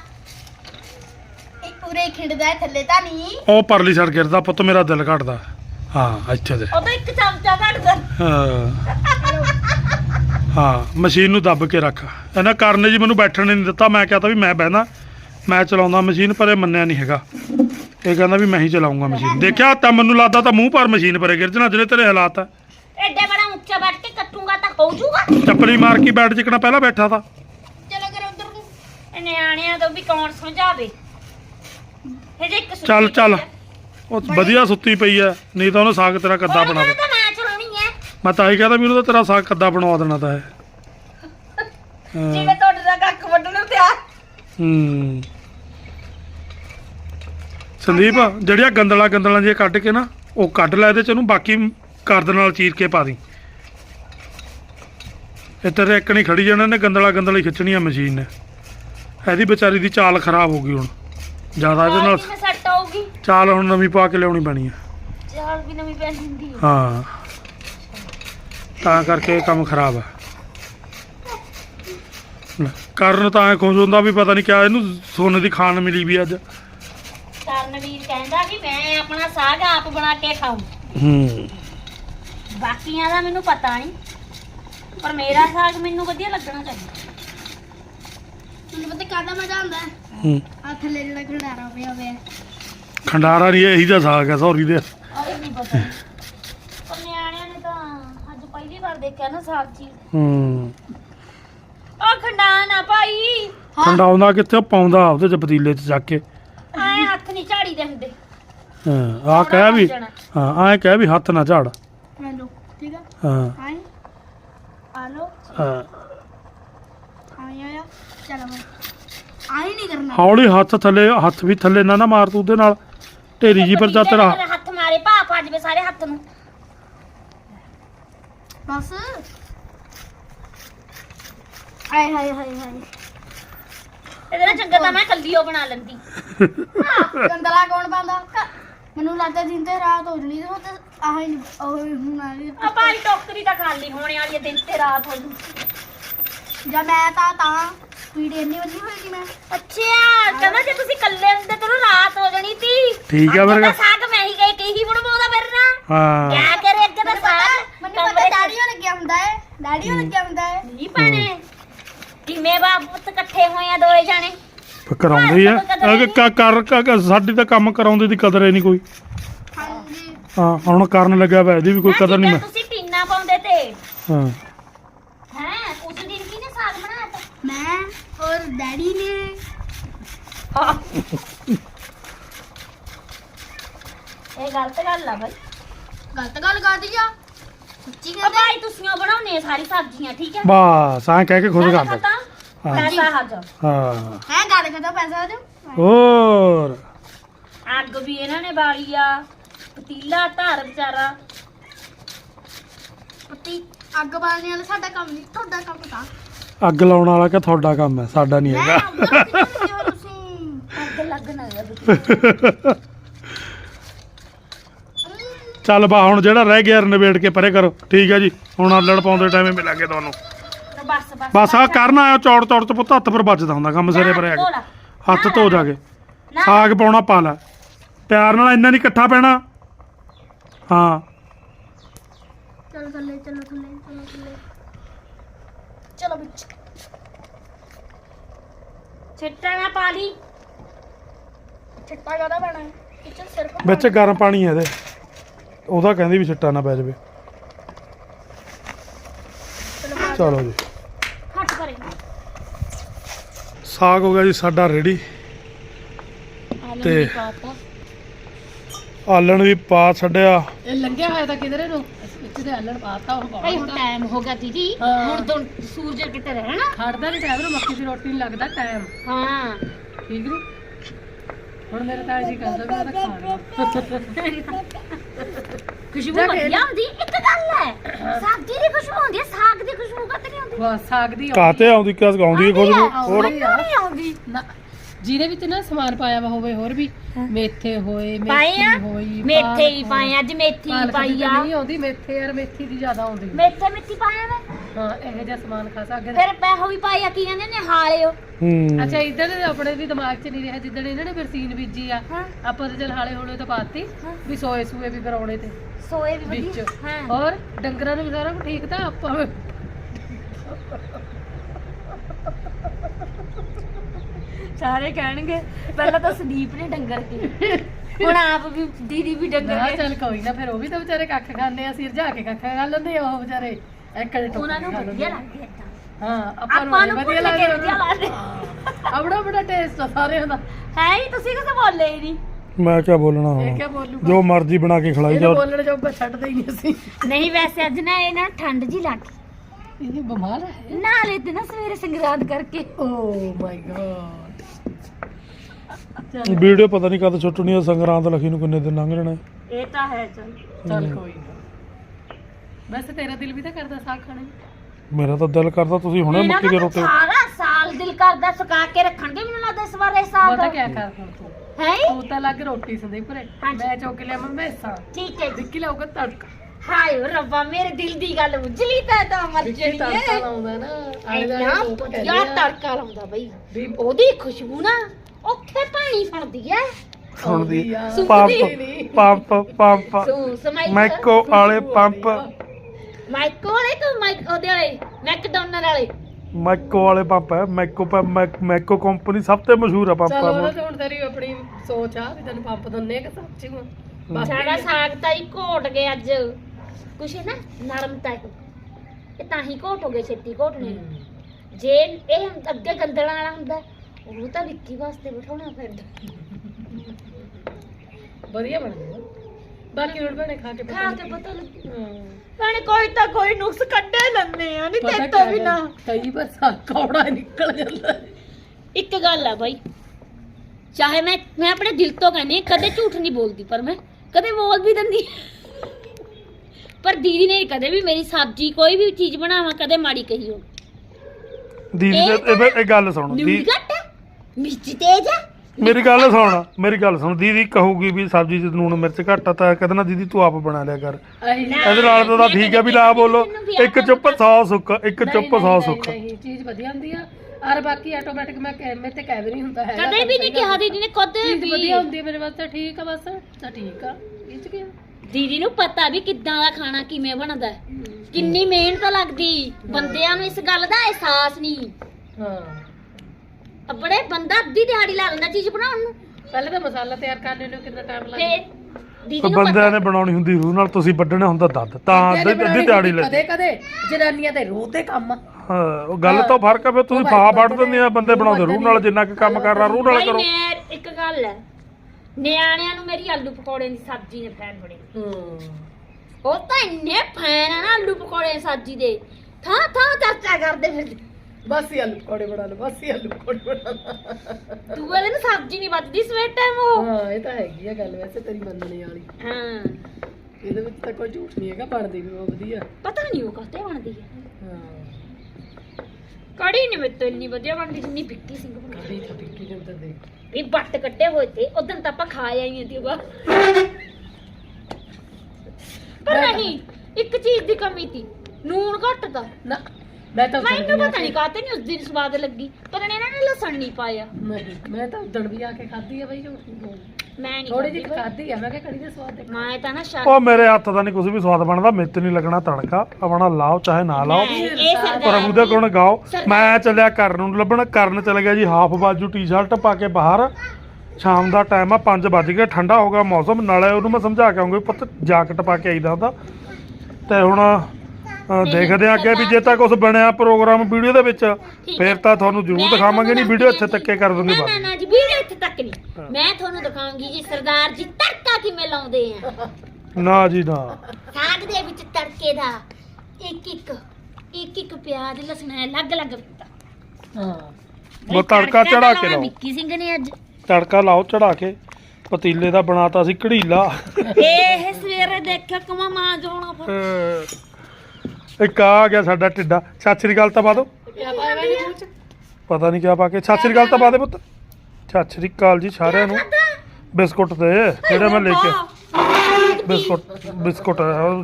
ਇਹ ਉਰੇ ਖਿੰਡਦਾ ਹੈ, ਥੱਲੇ ਤਾਂ ਨਹੀਂ। ਉਹ ਪਰਲੀ ਸਾਈਡ ਗਿਰਦਾ ਪੁੱਤ ਮੇਰਾ ਦਿਲ ਘਟਦਾ। ਹਾਂ ਇੱਥੇ ਦੇ। ਉਹਦਾ ਇੱਕ ਚਮਚਾ ਘੱਟ ਦੇ ਹਾਂ। ਹਾਂ ਮਸ਼ੀਨ ਨੂੰ ਦੱਬ ਕੇ ਰੱਖ। ਇਹਨਾਂ ਕਰਨ ਜੀ ਮੈਨੂੰ ਬੈਠਣ ਨਹੀਂ ਦਿੱਤਾ ਮੈਂ ਕਹਤਾ ਵੀ ਮੈਂ ਬਹਿਣਾ। ਮੈਂ ਚਲਾਉਂਦਾ ਮਸ਼ੀਨ ਪਰ ਇਹ ਮੰਨਿਆ ਨਹੀਂ ਹੈਗਾ। ਇਹ ਕਹਿੰਦਾ ਵੀ ਮੈਂ ਹੀ ਚਲਾਉਂਗਾ ਮਸ਼ੀਨ। ਦੇਖਿਆ ਤਾਂ ਮੈਨੂੰ ਲੱਗਦਾ ਤਾਂ ਮੂੰਹ ਪਰ ਮਸ਼ੀਨ ਪਰੇ ਗਿਰ ਜਣਾ ਜਿਹੜੇ ਤੇਰੇ ਹਾਲਾਤ ਆ। ਐਡੇ ਬੜਾ ਉੱਚਾ ਬੈਠ ਕੇ ਕੱਟੂਗਾ ਤਾਂ ਹੋ ਜਾਊਗਾ। ਚੱਪਲੀ ਮਾਰ ਕੇ ਬੈਠ ਜਿਕਣਾ ਪਹਿਲਾਂ ਬੈਠਾ ਤਾ। ਚਲੋ ਕਰੋ ਉਧਰ ਨੂੰ। ਇਹ ਨਿਆਣਿਆਂ ਤੋਂ ਵੀ ਕੌਣ ਸਮਝਾਵੇ? ਇਹ ਜੇ ਇੱਕ ਸੁੱਤੀ ਚੱਲ ਚੱਲ। ਉਹ ਵਧੀਆ ਸੁੱਤੀ ਪਈ ਐ ਨਹੀਂ ਤਾਂ ਉਹਨੇ ਸਾਗ ਤੇਰਾ ਕੱਦਾ ਬਣਾ ਦੇ। ਤਾਂ ਮੈਂ ਚਲਾਉਣੀ ਹੈ। ਮੈਂ ਤਾਂ ਹੀ ਕਹਿੰਦਾ ਵੀ ਉਹਨੂੰ ਤਾਂ ਤੇਰਾ ਸਾਗ ਕੱਦਾ ਬਣਵਾ ਦੇਣਾ ਤਾਂ ਹੈ ਹਾਂ। ਜਿਵੇਂ ਤੁਹਾਡੇ ਦਾ ਕੱਖ ਵੱਢਣ ਨੂੰ ਤਿਆਰ। ਹੂੰ। ਸੰਦੀਪ ਜਿਹੜੀਆਂ ਗੰਦਲਾ ਗੰਦਲਾਂ ਜਿਹੀਆਂ ਕੱਢ ਕੇ ਨਾ ਉਹ ਕੱਢ ਲੈ ਇਹਦੇ ਚ ਉਹਨੂੰ ਬਾਕੀ ਕਰਦ ਨਾਲ ਚੀਰ ਕੇ ਪਾ ਦੀ। ਇਹ ਤੇਰੇ ਇੱਕ ਨਹੀਂ ਖੜੀ ਜਾਣਾ ਨੇ ਗੰਦਲਾ ਗੰਦਲੀ ਖਿੱਚਣੀ ਆ ਮਸ਼ੀਨ ਨੇ। ਇਹਦੀ ਵਿਚਾਰੀ ਦੀ ਚਾਲ ਖਰਾਬ ਹੋ ਗਈ ਹੁਣ। ਜ਼ਿਆਦਾ ਇਹਦੇ ਨਾਲ ਕਿਵੇਂ ਸੈੱਟ ਆਊਗੀ? ਚਾਲ ਹੁਣ ਨਵੀਂ ਪਾ ਕੇ ਲਿਆਉਣੀ ਪੈਣੀ ਆ। ਚਾਲ ਵੀ ਨਵੀਂ ਪੈ ਜਾਂਦੀ ਹੈ ਹਾਂ। ਤਾਂ ਕਰਕੇ ਇਹ ਕੰਮ ਖਰਾਬ ਆ। ਕਰਨ ਤਾਂ ਐ ਖੁਸ਼ ਹੁੰਦਾ ਵੀ ਪਤਾ ਨਹੀਂ ਕਿਆ ਇਹਨੂੰ ਸੋਨੇ ਦੀ ਖਾਨ ਮਿਲੀ ਵੀ ਅੱਜ। ਕਰਨਵੀਰ ਕਹਿੰਦਾ ਵੀ ਮੈਂ ਆਪਣਾ ਸਾਗ ਆਪ ਬਣਾ ਕੇ ਖਾਊਂ। ਹੂੰ। ਬਾਕੀਆਂ ਦਾ ਮੈਨੂੰ ਪਤਾ ਨਹੀਂ ਪਰ ਮੇਰਾ ਸਾਗ ਮੈਨੂੰ ਵਧੀਆ ਲੱਗਣਾ ਚਾਹੀਦਾ। ਤੁਹਾਨੂੰ ਪਤਾ ਕਾਹਦਾ ਮਜ਼ਾ ਆਉਂਦਾ? ਹੈ ਹੂੰ। ਆ ਥੱਲੇ ਜਿਹੜਾ ਖਿਡਾਰਾ ਪਿਆ ਹੋਇਆ। ਖੰਡਾਰਾ ਨਹੀਂ ਇਹੀ ਦਾ ਸਾਗ ਹੈ ਸੌਰੀ ਦੇ। ਔਰ ਨਹੀਂ ਪਤਾ। ਪਰ ਨਿਆਣਿਆਂ ਨੇ ਤਾਂ ਅੱਜ ਪਹਿਲੀ ਵਾਰ ਦੇਖਿਆ ਨਾ ਸਾਗ ਚੀਜ਼। ਹੂੰ। ਉਹ ਖੰਡਾਨ ਆ ਭਾਈ। ਖੰਡਾਉਂਦਾ ਕਿੱਥੇ ਉਹ ਪਾਉਂਦਾ ਉਹਦੇ ਚ ਪਤੀਲੇ ਚ ਚੱਕ ਕੇ। ਐ ਹੱਥ ਨਹੀਂ ਝਾੜੀ ਦੇ ਹੁੰਦੇ। ਹਾਂ ਆ ਕਹਿ ਵੀ ਹਾਂ ਐ ਕਹਿ ਵੀ ਹੱਥ ਨਾ ਝਾੜ। ਲੈ ਲਓ ਠੀਕ ਆ? ਹਾਂ। ਆਏ। ਆ ਹਾਂ ਆਏ ਆਇਆ ਚਲੋ ਮੈਂ ਆਈ ਨਹੀਂ ਕਰਨਾ ਹੌਲੀ ਹੱਥ ਥੱਲੇ ਹੱਥ ਵੀ ਥੱਲੇ ਨਾ ਨਾ ਮਾਰ ਤੂੰ ਉਹਦੇ ਨਾਲ। ਢੇਰੀ ਜੀ ਪਰ ਜਾ ਤੇਰਾ। ਮੇਰੇ ਹੱਥ ਮਾਰੇ ਭਾ ਭੱਜ ਵੇ ਸਾਰੇ ਹੱਥ ਨੂੰ। ਬਸ। ਆਏ ਹਾਏ ਹਾਏ ਹਾਏ। ਇਹਦੇ ਨਾਲ ਚੰਗਾ ਤਾਂ ਮੈਂ ਕੱਲੀ ਉਹ ਬਣਾ ਲੈਂਦੀ। ਗੰਦਲਾ ਕੌਣ ਪਾਉਂਦਾ? ਕ- ਮੈਨੂੰ ਲੱਗਦਾ ਦਿਨ ਤੇ ਰਾਤ ਹੋ ਜਣੀ ਉਹ ਤੇ ਆਹ ਹੀ ਉਹ ਹੀ ਹੁਣ ਆ ਗਈ। ਆ ਭਾਈ ਟੋਕਰੀ ਤਾਂ ਖਾਲੀ ਹੋਣੇ ਵਾਲੀ ਹੈ ਦਿਨ ਤੇ ਰਾਤ ਹੋ ਜੂ। ਜਾਂ ਮੈਂ ਤਾਂ ਤਾਂ ਸਪੀਡ ਇੰਨੀ ਵਧੀ ਹੋਏਗੀ ਮੈਂ ਅੱਛਾ ਕਹਿੰਦਾ ਜੇ ਤੁਸੀਂ ਕੱਲੇ ਹੁੰਦੇ ਤਾਂ ਰਾਤ ਹੋ ਜਣੀ ਤੀ ਠੀਕ ਆ ਫਿਰ ਸਾਗ ਮੈਂ ਹੀ ਗਈ ਕੀ ਹੀ ਬਣਵਾਉਂਦਾ ਫਿਰ ਨਾ। ਹਾਂ। ਕਿਆ ਕਰੇ ਅੱਗੇ ਤਾਂ ਮੈਨੂੰ ਪਤਾ ਸਾਗ ਮੈਨੂੰ ਪਤਾ ਡੈਡੀਓ ਲੱਗਿਆ ਹੁੰਦਾ ਹੈ। ਡੈਡੀਓ ਲੱਗਿਆ ਹੁੰਦਾ ਹੈ। ਨਹੀਂ ਪਾਣੇ ਕਿਵੇਂ ਬਾਪ ਪੁੱਤ ਇਕੱਠੇ ਹੋਏ ਆ ਦੋਏ ਜਾਣੇ? ਫਿਰ ਕਰਾਉਂਦੇ ਆ। ਅਗੇ ਕਰ ਕਰ- ਕਰ ਸਾਡੀ ਤਾਂ ਕੰਮ ਕਰਾਉਂਦੇ ਦੀ ਕਦਰ ਹੀ ਨਹੀਂ ਕੋਈ। ਹਾਂਜੀ। ਹਾਂ ਹੁਣ ਕਰਨ ਲੱਗਿਆ ਵਾ ਇਹਦੀ ਵੀ ਕੋਈ ਨਾ ਕਦਰ ਨਹੀਂ ਜਿੱਦਾਂ ਮੈਂ। ਤੁਸੀਂ ਟੀਨਾ ਪਾਉਂਦੇ ਤੇ। ਹੈ ਉਸ ਦਿਨ ਕਿਹਨੇ ਸਾਗ ਬਣਾਇਆ ਤਾ ਮੈਂ ਔਰ ਡੈਡੀ ਨੇ? ਇਹ ਗਲਤ ਗੱਲ ਆ ਬਾਈ। ਗਲਤ ਗੱਲ ਕਰ ਦਿਆ ਸੱਚੀ ਆ ਕਹਿੰਦੇ? ਭਾਈ ਤੁਸੀਂ ਉਹ ਬਣਾਉਣੇ ਆ ਸਾਰੀ ਸਬਜ਼ੀਆਂ ਠੀਕ ਹੈ ਬਸ ਐਂ ਕਹਿ ਕੇ ਖੁਸ਼ ਕਰ ਖਤਮ ਹਾਂ। ਪੈਸਾ ਹਾਜ਼ਰ ਹਾਂ। ਹੈ ਗੱਲ ਕਰਦਾ ਪੈਸਾ ਦੇ ਹੋਰ? ਅੱਗ ਵੀ ਇਹਨਾਂ ਨੇ ਬਾਲੀ ਆ। ਪਤੀਲਾ ਧਰ ਵਿਚਾਰਾ। ਪਤੀ ਅੱਗ ਬਾਲਣੇ ਵਾਲਾ ਸਾਡਾ ਕੰਮ ਨਹੀਂ ਤੁਹਾਡਾ ਕੰਮ ਤਾਂ ਅੱਗ ਲਾਉਣ ਵਾਲਾ ਕਿ ਤੁਹਾਡਾ ਕੰਮ ਹੈ? ਸਾਡਾ ਨਹੀਂ ਹੈਗਾ। ਅੱਗ ਲੱਗਣਾ ਹੈ ਚੱਲ ਬਾ ਹੁਣ ਜਿਹੜਾ ਰਹਿ ਗਿਆ ਨਿਬੇੜ ਕੇ ਪਰੇ ਕਰੋ। ਠੀਕ ਹੈ ਜੀ। ਹੁਣ ਆਲਣ ਪਾਉਂਦੇ ਟਾਈਮੇ ਮਿਲਾਂਗੇ ਤੁਹਾਨੂੰ। ਤੇ ਬਸ ਬਸ ਬਸ। ਆ ਕਰਨਾ ਆ ਚੌੜ ਚੌੜ ਚ ਪੁੱਤ। ਹੱਥ ਪਰ ਵੱਜਦਾ ਹੁੰਦਾ ਕੰਮ ਸਿਰੇ ਪਰੇ ਆ ਕੇ। ਹੱਥ ਧੋ ਜਾ ਕੇ। ਸਾਗ ਪਾਉਣਾ ਪਾ ਲੈ। ਪਿਆਰ ਨਾਲ ਇੰਨਾ ਨਹੀਂ ਇਕੱਠਾ ਪੈਣਾ। ਹਾਂ। ਚਲੋ ਥੱਲੇ ਚਲੋ ਥੱਲੇ ਚਲੋ ਥੱਲੇ। ਚਲੋ ਵਿੱਚ। ਛਿੱਟਾ ਨਾ ਪਾ ਲਈ। ਛਿੱਟਾ ਕਾਹਦਾ ਪੈਣਾ? ਕਿਚਨ ਸਿਰਫ ਵਿੱਚ ਗਰਮ ਪਾਣੀ ਹੈ ਇਹਦੇ। ਉਹਦਾ ਕਹਿੰਦੀ ਵੀ ਛਿੱਟਾ ਨਾ ਪੈ ਜਾਵੇ। ਚਲੋ ਜੀ। ਹੱਟ ਪਰੇ ਸਾਗ ਹੋ ਗਿਆ ਜੀ ਸਾਡਾ ਰੈਡੀ ਤੇ- ਵੀ ਪਾਤਾ। ਆਲਣ ਵੀ ਪਾ ਛੱਡਿਆ। ਇਹ ਲੰਘਿਆ ਹੋਇਆ ਤਾਂ ਕਿਧਰੇ ਨੂੰ? ਦੇ ਹੱਲਣ ਪਾਤਾ ਹੁਣ ਭਾਈ ਹੁਣ ਟਾਈਮ ਹੋ ਗਿਆ ਦੀਦੀ। ਹਾਂ। ਹੁਣ ਤੋਂ ਸੂਰਜ ਕਿਤੇ ਰਹਿਣਾ। ਖੜਦਾ ਨਹੀਂ ਟਾਈਮ ਨੂੰ ਮੱਕੀ ਦੀ ਰੋਟੀ ਨਹੀਂ ਲੱਗਦਾ ਟਾਈਮ ਹਾਂ। ਠੀਕ ਨਹੀਂ ਹੁਣ ਮੇਰੇ ਤਾਂ ਜੀ ਕਰਦਾ ਵੀ ਮੈਂ ਤਾਂ ਖਾ ਲਵਾਂ। ਖੁਸ਼ਬੂ ਜਾ ਕੇ ਵਧੀਆ ਹੁੰਦੀ ਇੱਕ ਗੱਲ ਹੈ ਸਬਜ਼ੀ ਦੀ ਖੁਸ਼ਬੂ ਹੁੰਦੀ ਹੈ? ਸਾਗ ਦੀ ਖੁਸ਼ਬੂ ਕੱਤ ਨਹੀਂ ਹੁੰਦੀ ਬਸ ਸਾਗ ਦੀ ਕਾਤੇ ਆਉਂਦੀ। ਕਿਸ ਆਉਂਦੀ ਹੈ ਖੁਸ਼ਬੂ। ਹੋਰ ਆਉਂਦੀ ਆ। ਨਹੀਂ ਆਉਂਦੀ। ਨਾ। ਜਿਹਦੇ ਵਿੱਚ ਨਾ ਸਮਾਨ ਪਾਇਆ ਵਾ ਹੋਵੇ ਹੋਰ ਵੀ ਮੇਥੇ ਹੋਏ ਮੇਥੀ ਆ? ਹੋਈ ਮੇਥੇ ਪਾਲਕ ਹੀ ਪਾਏ ਅੱਜ ਮੇਥੀ ਪਾਲਕ ਦੀ ਪਾਈ ਆ। ਨਹੀਂ ਆਉਂਦੀ ਮੇਥੇ ਯਾਰ ਮੇਥੀ ਦੀ ਜ਼ਿਆਦਾ ਆਉਂਦੀ ਮੇਥੇ ਮਿੱਠੀ ਪਾਇਆ ਮੈਂ ਹਾਂ ਇਹੋ ਜਿਹਾ ਸਮਾਨ ਖਾ ਸਕਦੇ ਫਿਰ ਪੈਸੋ ਵੀ ਪਾਈ ਆ ਕੀ ਕਹਿੰਦੇ ਨੇ ਹਾਲਿਓ? ਹੂੰ। ਅੱਛਾ ਇਧਰ ਦੇ ਆਪਣੇ ਵੀ ਦਿਮਾਗ 'ਚ ਨਹੀਂ ਰਿਹਾ ਜਿੱਦਣ ਇਹਨਾਂ ਨੇ ਬਰਸੀਨ ਬੀਜੀ ਆ ਹਾਂ। ਆਪਾਂ ਤਾਂ ਚਲ ਹਾਲੇ ਹੋਲੇ ਤਾਂ ਪਾਤੀ ਹਾਂ। ਵੀ ਸੋਏ ਸੂਏ ਵੀ ਕਰਾਉਣੇ ਤੇ। ਸੋਏ ਵੀ ਵਿੱਚ। ਵਧੀਆ ਹਾਂ। ਔਰ ਡੰਗਰਾਂ ਨੂੰ ਵੀ ਸਾਰਾ ਕੁਝ ਠੀਕ ਤਾਂ ਆਪਾਂ ਵੀ- ਸਾਰੇ ਕਹਿਣਗੇ ਪਹਿਲਾਂ ਤਾਂ ਸੰਦੀਪ ਨੇ ਡੰਗਰ ਕੀ। ਹੁਣ ਆਪ ਵੀ ਦੀਦੀ ਵੀ ਡੰਗਰ ਨਾ ਕੇ। ਚੱਲ ਕੋਈ ਨਾ ਫਿਰ ਉਹ ਵੀ ਤਾਂ ਵਿਚਾਰੇ ਕੱਖ ਖਾਂਦੇ ਆ ਸਿਰ ਜਾ ਕੇ ਕੱਖ ਖਾ ਲੈਂਦੇ ਆ ਉਹ ਵਿਚਾਰੇ ਇੱਕ ਟੁੱਕ ਉਹਨਾਂ ਨੂੰ ਖਾ ਲੈਂਦੇ ਵਧੀਆ ਆ। ਲੱਗਦਾ ਏਦਾਂ। ਹਾਂ ਆਪਾਂ ਆਪਾਂ ਨੂੰ ਨੂੰ ਵਧੀਆ ਵਧੀਆ ਲੱਗਦਾ ਵਧੀਆ ਲੱਗਦਾ ਆਪਣਾ ਬੜਾ ਟੇਸਟ ਆ ਸਾਰਿਆਂ ਦਾ। ਹੈ ਹੀ ਤੁਸੀਂ ਕਿਸੇ ਬੋਲੇ ਹੀ ਨਹੀਂ। ਮੈਂ ਕਿਆ ਬੋਲਣਾ ਇਹ ਹੁਣ ਕਿਆ ਬੋਲੂਗਾ? ਜੋ ਮਰਜ਼ੀ ਬਣਾ ਕੇ ਖਿਲਾਈ ਇਹਨੂੰ ਜਾਓ। ਬੋਲਣ ਜੋਗਾ ਛੱਡਦੇ ਹੀ ਨਹੀਂ ਅਸੀਂ। ਨਹੀਂ ਵੈਸੇ ਅੱਜ ਨਾ ਇਹ ਨਾ ਠੰਡ ਜੀ ਲੱਗ ਇਹ ਬਿਮਾਰ ਹੈ ਨਾਲੇ ਤੇ ਨਾ ਸਵੇਰੇ ਸੰਗਰਾਂਦ ਕਰਕੇ। ਓ ਮਾਈ ਗॉड ਚੱਲ। ਵੀਡੀਓ ਪਤਾ ਨਹੀਂ ਕਦ ਛੁੱਟਣੀ ਹੈ ਸੰਗਰਾਂਦ ਲਖੀ ਨੂੰ ਕਿੰਨੇ ਦਿਨ ਲੰਘ ਜਾਣਾ? ਇਹ ਤਾਂ ਹੈ ਚਲ। ਚੱਲ ਕੋਈ ਨਾ। ਵੈਸੇ ਤੇਰਾ ਦਿਲ ਵੀ ਤਾਂ ਕਰਦਾ ਸਾਗ ਖਾਣੇ ਨੂੰ। ਮੇਰਾ ਤਾਂ ਦਿਲ ਕਰਦਾ ਤੁਸੀਂ ਹੁਣੇ ਮੇਰਾ ਮੱਕੀ ਦੀ ਰੋਟੀ ਸਾਰਾ ਸਾਲ ਦਿਲ ਕਰਦਾ ਸੁਕਾ ਕੇ ਰੱਖਣਗੇ ਮੈਨੂੰ ਲੱਗਦਾ ਇਸ ਵਾਰ ਇਹ ਸਾਗ ਪਤਾ ਕਿਆ ਕਰ ਹੁਣ ਤੂੰ? ਹੈ? ਤੂੰ ਤਾਂ ਲੱਗ ਰੋਟੀ ਸੰਦੀਪ ਰੇ ਹਾਂਜੀ। ਮੈਂ ਚੌਕ ਲਿਆ ਮੈਂ ਮੈਸਾਂ ਠੀਕ ਹੈ ਜੀ। ਵਿੱਕੀ ਲਾਊਗਾ ਤੜਕਾ। ਹਾਏ ਓ ਰੱਬਾ ਮੇਰੇ ਦਿਲ ਦੀ ਗੱਲ ਉਜਲੀ ਤਾਂ ਤਾਂ ਮਰ ਵਿੱਕੀ ਜਣੀ ਤੜਕਾ ਹੈ ਲਾਉਂਦਾ ਨਾ ਆਲੇ ਇੰਨਾ ਦੁਆਲੇ ਕਹਿੰਦੇ ਆ। ਤੜਕਾ ਲਾਉਂਦਾ ਬਈ। ਵੀ ਉਹਦੀ ਖੁਸ਼ਬੂ ਨਾ ਉੱਥੇ ਪਾਣੀ ਫੜਦੀ ਐ। ਸੁਣਦੀ ਆ। ਪੰਪ। Pump pump. ਸੂ ਸਮਾਈ ਮੈਕੋ ਵਾਲੇ ਪੰਪ। ਮਾਈਕੋ ਵਾਲੇ ਕਿ ਮਾਈਕ ਉਹਦੇ ਵਾਲੇ? ਮੈਕਡੋਨਲਡ ਵਾਲੇ? ਮੈਕੋ ਵਾਲੇ ਪੰਪ ਹੈ ਮੈਕੋ ਪੰਪ ਮੈਕ- ਮੈਕੋ ਕੰਪਨੀ ਸਭ ਤੋਂ ਮਸ਼ਹੂਰ ਆ ਚਲ ਪੰਪਾਂ ਉਹਨਾਂ ਨੂੰ ਹੁਣ ਤੇਰੀ ਆਪਣੀ ਸੋਚ ਆ ਵੀ ਤੈਨੂੰ ਪੰਪ ਦਿੰਨੇ ਕਿ ਸੱਚੀ ਨੂੰ ਸਾਡਾ ਸਾਗ ਤਾਂ ਹੀ ਘੋਟ ਗਏ ਅੱਜ। ਕੁਛ ਨਾ ਨਰਮ ਤਾਂ ਇਹ ਇਹ ਤਾਂ ਹੀ ਘੋਟ ਹੋ ਗਏ ਛੇਤੀ ਘੋਟਣੇ। ਨੂੰ। ਜੇ ਇਹ ਅੱਗੇ ਗੰਦਲਾਂ ਵਾਲਾ ਹੁੰਦਾ ਉਹ ਤਾਂ ਵਿੱਕੀ ਵਾਸਤੇ ਬਿਠਾਉਣਾ ਪੈਂਦਾ। ਵਧੀਆ ਬਣ ਗਿਆ ਬਾਕੀ ਹੁਣ ਭੈਣੇ ਖਾ ਕੇ ਖਾ ਕੇ ਪਤਾ ਲੱਗ। ਹਾਂ। ਭੈਣੇ ਕੋਈ ਤਾਂ ਕੋਈ ਨੁਕਸ ਕੱਢੇ ਲੰਨੇ ਆ ਨਹੀਂ ਪਤਾ ਤੇ ਤੋਂ ਬਿਨਾ ਕਈ ਵਾਰ ਸਾਗ ਕੌੜਾ ਨਿਕਲ ਜਾਂਦਾ। ਇੱਕ ਗੱਲ ਆ ਬਾਈ ਚਾਹੇ ਮੈਂ ਮੈਂ ਆਪਣੇ ਦਿਲ ਤੋਂ ਕਹਿੰਦੀ ਕਦੇ ਝੂਠ ਨਹੀਂ ਬੋਲਦੀ ਪਰ ਮੈਂ ਕਦੇ ਬੋਲ ਵੀ ਦਿੰਦੀ ਪਰ ਦੀਦੀ ਨੇ ਕਦੇ ਵੀ ਮੇਰੀ ਸਬਜ਼ੀ ਕੋਈ ਵੀ ਚੀਜ਼ ਬਣਾਵਾਂ ਕਦੇ ਮਾੜੀ ਕਹੀ ਹੋ ਦੀਦੀ ਇਹ ਗੱਲ ਸੁਣ ਦੀ ਮਿਰਚ ਤੇਜ਼ ਆ? ਮੇਰੀ ਗੱਲ ਸੁਣ ਮੇਰੀ ਗੱਲ ਸੁਣ। ਦੀਦੀ ਕਹੂਗੀ ਵੀ ਸਬਜ਼ੀ 'ਚ ਲੂਣ ਮਿਰਚ ਘੱਟ ਆ ਤਾਂ ਕਹਿੰਦਾ ਦੀਦੀ ਤੂੰ ਆਪ ਬਣਾ ਲਿਆ ਕਰ। ਇਹਦੇ ਨਾਲ ਤਾਂ ਮੈਂ ਠੀਕ ਹੈ ਵੀ ਨਾ ਬੋਲੋ। ਇੱਕ ਚੁੱਪ ਨੂੰ 100 ਸੁੱਕ ਇੱਕ ਚੁੱਪ ਨਹੀਂ, 100 ਨਹੀਂ, ਸੁੱਕ ਨਹੀਂ ਚੀਜ਼ ਵਧੀਆ ਹੁੰਦੀ ਆ। ਔਰ ਬਾਕੀ ਆਟੋਮੈਟਿਕ ਮੈਂ ਕਹਿ ਮੈਂ ਤੇ ਕਹਿ ਵੀ ਨਹੀਂ ਹੁੰਦਾ ਹੈਗਾ ਕਦੇ ਵੀ ਨਹੀਂ ਕਿਹਾ ਦੀਦੀ ਨੇ ਕਦੇ ਵੀ। ਵਧੀਆ ਹੁੰਦੀ ਹੈ ਮੇਰੇ ਵਾਸਤੇ ਠੀਕ ਆ ਬਸ ਤਾਂ ਠੀਕ ਆ। ਇਹ ਚ ਕੀ ਆ? ਦੀਦੀ ਨੂੰ ਪਤਾ ਵੀ ਕਿੱਦਾਂ ਦਾ ਖਾਣਾ ਕਿਵੇਂ ਬਣਦਾ ਹੈ। ਕਿੰਨੀ ਮਿਹਨਤ ਲੱਗਦੀ। ਬੰਦਿਆਂ ਨੂੰ ਇਸ ਗੱਲ ਦਾ ਅਹਿਸਾਸ ਨਹੀਂ। ਹਾਂ। ਆਪਣੇ ਬੰਦਾ ਅੱਧੀ ਦਿਹਾੜੀ ਲਾ ਲੈਂਦਾ ਚੀਜ਼ ਬਣਾਉਣ ਨੂੰ। ਪਹਿਲੇ ਤਾਂ ਮਸਾਲਾ ਤਿਆਰ ਕਰਨੇ ਨੂੰ ਕਿੰਨਾ ਟਾਈਮ ਲੱਗਦਾ? ਦੀਦੀ ਪਰ ਨੂੰ ਬੰਦਿਆਂ ਨੇ ਬਣਾਉਣੀ ਹੁੰਦੀ ਰੂਹ ਨਾਲ ਤੁਸੀਂ ਵੱਢਣਾ ਹੁੰਦਾ ਦੱਦ। ਤਾਂ ਅੱਧੀ ਅੱਧੀ ਦਿਹਾੜੀ ਲੱਗ। ਕਦੇ ਕਦੇ ਜਨਾਨੀਆਂ ਦੇ ਰੋਹ ਤੇ ਕੰਮ। ਹਾਂ ਉਹ ਗੱਲ ਤਾਂ ਫ਼ਰਕ ਆ ਫਿਰ ਤੁਸੀਂ ਫਾ ਵੱਢ ਦਿੰਦੇ ਆ ਬੰਦੇ ਬਣਾਉਂਦੇ ਰੂਹ ਨਾਲ ਜਿੰਨਾ ਕੁ ਕੰਮ ਕਰਨਾ ਰੂਹ ਨਾਲ ਭਾਈ ਕਰੋ। ਮੈਂ ਇੱਕ ਗੱਲ ਹੈ ਨਿਆਣਿਆਂ ਨੂੰ ਮੇਰੀ ਆਲੂ ਪਕੌੜੇ ਦੀ ਸਬਜ਼ੀ ਨੇ ਫੈਨ ਬੜੇ। ਹੂੰ। ਉਹ ਤਾਂ ਇੰਨੇ ਫੈਨ ਆ ਨਾ ਆਲੂ ਪਕੌੜੇ ਦੀ ਸਬਜ਼ੀ ਦੇ। ਥਾਂ ਥਾਂ ਚਰਚਾ ਕਰਦੇ ਫਿਰਦੇ। ਬਸ ਹੀ ਆਲੂ ਪਕੌੜੇ ਬਣਾ ਲਓ ਬਸ ਹੀ ਆਲੂ ਪਕੌੜੇ ਬਣਾ ਲਓ। ਦੂਏ ਦਿਨ ਸਬਜ਼ੀ ਨਹੀਂ ਬਚਦੀ ਸਵੇਰ ਟਾਈਮ ਉਹ। ਹਾਂ ਇਹ ਤਾਂ ਹੈਗੀ ਆ ਗੱਲ ਵੈਸੇ ਤੇਰੀ ਮੰਨਣੇ ਵਾਲੀ। ਹਾਂ। ਇਹਦੇ ਵਿੱਚ ਤਾਂ ਕੋਈ ਝੂਠ ਨਹੀਂ ਹੈਗਾ ਬਣਦੀ ਵੀ ਬਹੁਤ ਵਧੀਆ। ਪਤਾ ਨਹੀਂ ਉਹ ਕਾਹਤੇ ਬਣਦੀ ਹੈ ਹਾਂ। ਕੜੀ ਨਹੀਂ ਤੋਂ ਇੰਨੀ ਵਧੀਆ ਬਣਦੀ ਜਿੰਨੀ ਵਿੱਕੀ ਸਿੰਘ ਕੜੀ ਤਾਂ ਟਿੱਕੀ ਜਨ ਤਾਂ ਦੇਖ। ਵੀ ਬੱਟ ਕੱਢੇ ਹੋਏ ਤੇ ਉਦੋਂ ਤਾਂ ਆਪਾਂ ਖਾ ਆਈਆਂ ਦੀ ਉਹ ਪਰ ਨਹੀਂ ਇੱਕ ਚੀਜ਼ ਦੀ ਕਮੀ ਸੀ ਨੂਣ ਘੱਟ ਤਾ ਨਾ ਮੈਂ ਤਾਂ ਮੈਨੂੰ ਉਦਣ ਵੀ ਆ ਪਤਾ ਨਹੀਂ ਕੇ- ਕਾਹਤੇ ਨਹੀਂ ਉਸ ਦਿਨ ਸਵਾਦ ਲੱਗੀ ਨਹੀਂ ਇਹਨਾਂ ਨੇ ਲਸਣ ਨਹੀਂ ਪਾਇਆ। ਨਹੀਂ ਮੈਂ ਤਾਂ ਉਦਣ ਵੀ ਆ ਕੇ ਖਾਧੀ ਆ ਬਈ ਝੂਠ ਨਹੀਂ ਬੋਲਦੀ ਮੈਂ ਨਹੀਂ ਥੋੜੀ ਜਿਹੀ ਖਾਦੀ ਆ ਮੈਂ ਕਿਹਾ ਕੜੀ ਦੇ ਸਵਾਦ ਦੇ ਮੈਂ ਤਾਂ ਨਾ ਸ਼ਾ ਉਹ ਮੇਰੇ ਹੱਥ ਦਾ ਨਹੀਂ ਕੁਝ ਵੀ ਸਵਾਦ ਬਣਦਾ ਮਿੱਤ ਨਹੀਂ ਲੱਗਣਾ ਤੜਕਾ ਆਪਣਾ ਲਾਓ ਚਾਹੇ ਨਾ ਲਾਓ। ਇਹ ਸਰਦਾਰ ਪ੍ਰਭੂ ਦੇ ਗੁਣ ਗਾਓ। ਮੈਂ ਚੱਲਿਆ ਕਰਨ ਨੂੰ ਲੱਭਣ ਕਰਨ ਚਲ ਗਿਆ ਜੀ ਹਾਫ ਬਾਜੂ ਟੀ-ਸ਼ਰਟ ਪਾ ਕੇ ਬਾਹਰ। ਸ਼ਾਮ ਦਾ ਟਾਈਮ ਆ 5 ਵੱਜ ਗਏ ਠੰਡਾ ਹੋ ਗਿਆ ਮੌਸਮ ਨਾਲੇ ਉਹਨੂੰ ਮੈਂ ਸਮਝਾ ਕੇ ਆਉਂਗਾ ਪੁੱਤ ਜੈਕਟ ਪਾ ਕੇ ਆਈਦਾ ਹੁੰਦਾ। ਤੇ ਹੁਣ ਅ, ਦੇਖਦੇ ਆ ਅੱਗੇ ਵੀ ਜੇ ਤਾਂ ਕੁਝ ਬਣਿਆ ਪ੍ਰੋਗਰਾਮ ਵੀਡੀਓ ਦੇ ਵਿੱਚ ਫੇਰ ਤਾਂ ਤੁਹਾਨੂੰ ਜ਼ਰੂਰ ਦਿਖਾਵਾਂਗੇ ਨਹੀਂ ਵੀਡੀਓ ਇੱਥੇ ਤੱਕੇ ਕਰ ਦੂੰਗੀ ਨਾ ਬਸ ਨਾ ਨਾ ਜੀ ਵੀਡੀਓ ਇੱਥੇ ਤੱਕ ਨਹੀਂ। ਮੈਂ ਤੁਹਾਨੂੰ ਦਿਖਾਉਂਗੀ ਜੀ ਸਰਦਾਰ ਜੀ ਤੜਕਾ ਕਿਵੇਂ ਲਾਉਂਦੇ ਆ। ਨਾ ਜੀ ਨਾ। ਸਾਗ ਦੇ ਵਿੱਚ ਤੜਕੇ ਦਾ ਇੱਕ ਇੱਕ ਇੱਕ ਇੱਕ ਪਿਆਜ਼ ਲਸਣ ਅਲੱਗ ਅਲੱਗ ਹਾਂ। ਉਹ ਤੜਕਾ ਤਾਂ ਚੜ੍ਹਾ ਕੇ ਲਾਉਣਾ ਲਾਓ। ਵਿੱਕੀ ਸਿੰਘ ਨੇ ਅੱਜ। ਤੜਕਾ ਲਾਓ ਚੜਾ ਕੇ। ਪਤੀਲੇ ਦਾ ਬਣਾਤਾ ਸੀ ਘੜੀਲਾ। ਇਹ ਸਵੇਰੇ ਦੇਖਿਆ ਕਮਾ ਮਾਂ ਜਾਣਾ ਫਿਰ। ਇੱਕ ਆ ਗਿਆ ਸਾਡਾ ਟਿੱਡਾ ਸਤਿ ਸ੍ਰੀ ਅਕਾਲ ਤਾਂ ਪਾ ਦੋ ਪਤਾ ਨਹੀਂ ਕਿਆ ਪਾ ਕੇ। ਸਤਿ ਸ੍ਰੀ ਅਕਾਲ ਤਾਂ ਪਾ ਦੇ ਪੁੱਤ। ਸਤਿ ਸ੍ਰੀ ਅਕਾਲ ਜੀ ਸਾਰਿਆਂ ਨੂੰ। ਬਿਸਕੁਟ ਦੇ ਜਿਹੜੇ ਮੈਂ ਲੈ ਕੇ ਬਿਸਕੁਟ ਬਿਸਕੁਟ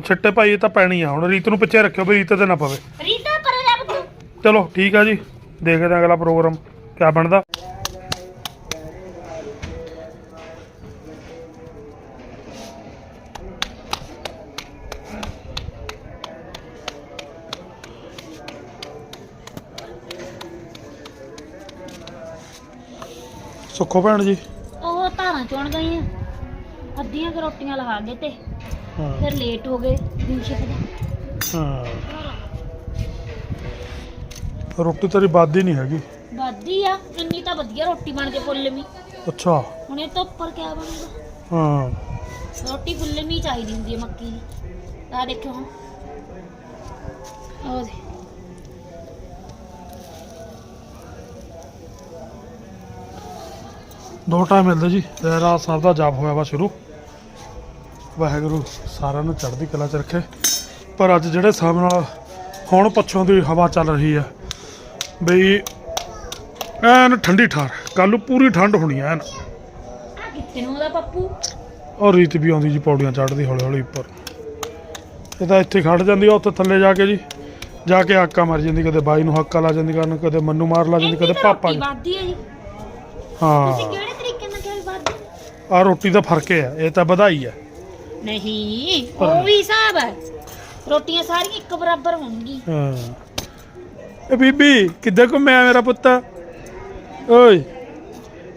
ਛਿੱਟੇ ਭਾਈ ਇਹ ਤਾਂ ਪੈਣੀ ਆ ਹੁਣ। ਰੀਤ ਨੂੰ ਪਿੱਛੇ ਰੱਖਿਓ ਵੀ ਰੀਤ ਤੇ ਨਾ ਪਵੇ। ਰੀਤਾ ਪਰੇ ਤੂੰ ਚਲੋ ਠੀਕ ਆ ਜੀ। ਦੇਖਦੇ ਹਾਂ ਅਗਲਾ ਪ੍ਰੋਗਰਾਮ ਕਿਆ ਬਣਦਾ। ਸੁੱਖੋ ਭੈਣ ਜੀ? ਉਹ ਧਾਰਾਂ ਚੋਣ ਗਈ ਆ ਅੱਧੀਆਂ ਕੁ ਰੋਟੀਆਂ ਲਹਾ ਗਏ ਤੇ ਹਾਂ। ਫਿਰ ਲੇਟ ਹੋ ਗਏ ਦਿਨਸ਼ਿਪ ਦਾ। ਹਾਂ। ਰੋਟੀ ਤੇਰੀ ਬਾਦੀ ਨਹੀਂ ਹੈਗੀ। ਵਾਦੀ ਆ ਇੰਨੀ ਤਾਂ ਵਧੀਆ ਰੋਟੀ ਬਣ ਕੇ ਫੁੱਲਮੀ ਅੱਛਾ। ਹੁਣ ਇਹ ਤੋਂ ਉੱਪਰ ਕਿਆ ਬਣੂਗਾ? ਹਾਂ। ਰੋਟੀ ਫੁੱਲਮੀ ਚਾਹੀਦੀ ਹੁੰਦੀ ਹੈ ਮੱਕੀ ਦੀ। ਆ ਦੇਖੋ ਹੁਣ। ਉਹ ਦੇ ਦੋ ਟਾਈਮ ਮਿਲਦੇ ਜੀ। ਰਹਿਰਾਸ ਸਾਹਿਬ ਦਾ ਜਾਪ ਹੋਇਆ ਵਾ ਸ਼ੁਰੂ। ਵਾਹਿਗੁਰੂ ਸਾਰਿਆਂ ਨੂੰ ਚੜ੍ਹਦੀ ਕਲਾ ਚ ਰੱਖੇ। ਪਰ ਅੱਜ ਜਿਹੜੇ ਹਿਸਾਬ ਨਾਲ ਹੁਣ ਪੱਛੋਂ ਦੀ ਹਵਾ ਚੱਲ ਰਹੀ ਆ ਬਈ ਐਨ ਠੰਡੀ ਠਾਰ। ਕੱਲ ਨੂੰ ਪੂਰੀ ਠੰਡ ਹੋਣੀ ਐਨ। ਆ ਕਿੱਥੇ ਨੂੰ ਉਹਦਾ ਪੱਪੂ? ਔਰ ਰੀਤ ਵੀ ਆਉਂਦੀ ਜੀ ਪੌੜੀਆਂ ਚੜ੍ਹਦੀ ਹੌਲੀ ਹੌਲੀ ਉੱਪਰ। ਇਹ ਤਾਂ ਇੱਥੇ ਖੜ ਜਾਂਦੀ ਆ ਉੱਥੇ ਥੱਲੇ ਜਾ ਕੇ ਜੀ। ਜਾ ਕੇ ਹਾਕਾ ਮਾਰ ਜਾਂਦੀ ਕਦੇ ਬਾਈ ਨੂੰ ਹਾਕਾ ਲਾ ਜਾਂਦੀ ਕਰਨ ਕਦੇ ਮੰਨੂ ਮਾਰ ਲਾ ਜਾਂਦੀ ਕਦੇ ਪਾਪਾ ਜੀ ਵਾਦੀ ਹੈ ਜੀ। ਹਾਂ ਕਿਹੜੇ ਤਰੀਕੇ ਨਾਲ ਕਿਹਾ ਵਾਦੀ ਆ ਰੋਟੀ ਦਾ ਫ਼ਰਕ ਹੈ ਇਹ ਤਾਂ ਵਧਾਈ ਹੈ ਨਹੀਂ ਉਹ ਵੀ ਹਿਸਾਬ ਹੈ ਰੋਟੀਆਂ ਸਾਰੀਆਂ ਇੱਕ ਬਰਾਬਰ ਹੋਣਗੀ ਹਾਂ। ਇਹ ਬੀਬੀ ਕਿੱਧਰ ਘੁੰਮਿਆ ਮੇਰਾ ਪੁੱਤ? ਓਏ